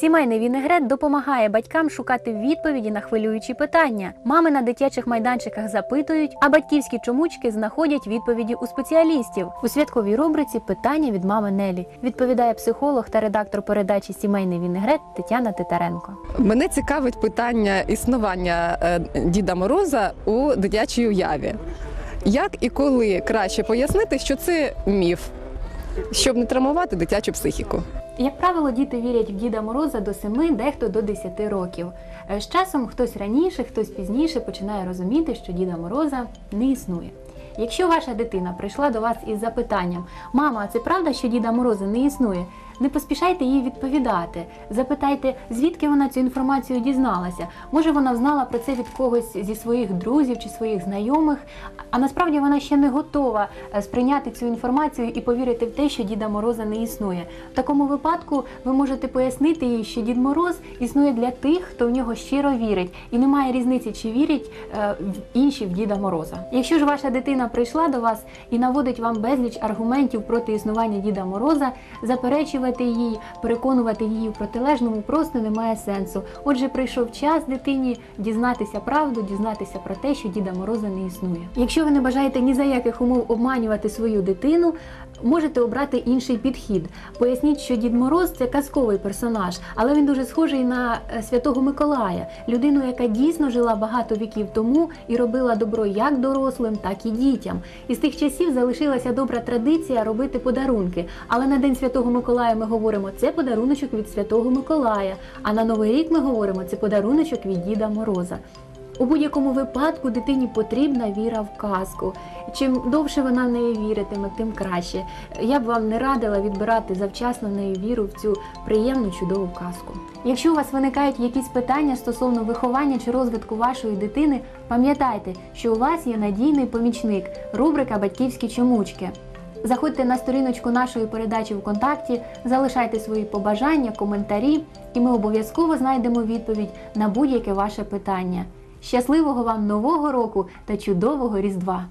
Сімейний вінегрет допомагає батькам шукати відповіді на хвилюючі питання. Мами на дитячих майданчиках запитують, а батьківські чомучки знаходять відповіді у спеціалістів. У святковій рубриці питання від мами Нелі відповідає психолог та редактор передачі Сімейний вінегрет Тетяна Титаренко. Мене цікавить питання існування е, Діда Мороза у дитячій уяві. Як і коли краще пояснити, що це міф, щоб не травмувати дитячу психіку? Як правило, діти вірять в Діда Мороза до 7, дехто до 10 років. Е, З часом хтось раніше, хтось пізніше починає розуміти, що Діда Мороза не існує. Якщо ваша дитина прийшла до вас із запитанням: Мама, а це правда, що Діда Мороза не існує? Не поспішайте їй відповідати. Запитайте, звідки вона цю інформацію дізналася. Може, вона знала про це від когось зі своїх друзів чи своїх знайомих, а насправді вона ще не готова е, сприйняти цю інформацію і повірити в те, що Діда Мороза не існує. В такому випадку ви можете пояснити їй, що Дід Мороз існує для тих, хто в нього щиро вірить, і немає різниці, чи вірять е, в інші в Діда Мороза. Якщо ж ваша дитина прийшла до вас і наводить вам безліч аргументів проти існування Діда Мороза, заперечувати їй, переконувати її в протилежному просто немає сенсу. Отже, прийшов час дитині дізнатися правду, дізнатися про те, що Діда Мороза не існує. Якщо ви не бажаєте ні за яких умов обманювати свою дитину, можете обрати інший підхід. Поясніть, що Дід Мороз це казковий персонаж, але він дуже схожий на е, святого Миколая, людину, яка дійсно жила багато віків тому і робила добро як дорослим, так і дітям. І з тих часів залишилася добра традиція робити подарунки. Але на День Святого Миколая ми говоримо, це подаруночок від Святого Миколая. А на Новий рік ми говоримо, це подаруночок від Діда Мороза. У будь-якому випадку дитині потрібна віра в казку. Чим довше вона в неї віритиме, тим краще. Я б вам не радила відбирати завчасно в неї віру в цю приємну чудову казку. Якщо у вас виникають якісь питання стосовно виховання чи розвитку вашої дитини, пам'ятайте, що у вас є надійний помічник, рубрика Батьківські чомучки. Заходьте на сторіночку нашої передачі ВКонтакті, залишайте свої побажання, коментарі, і ми обов'язково знайдемо відповідь на будь-яке ваше питання. Щасливого вам нового року та чудового Різдва!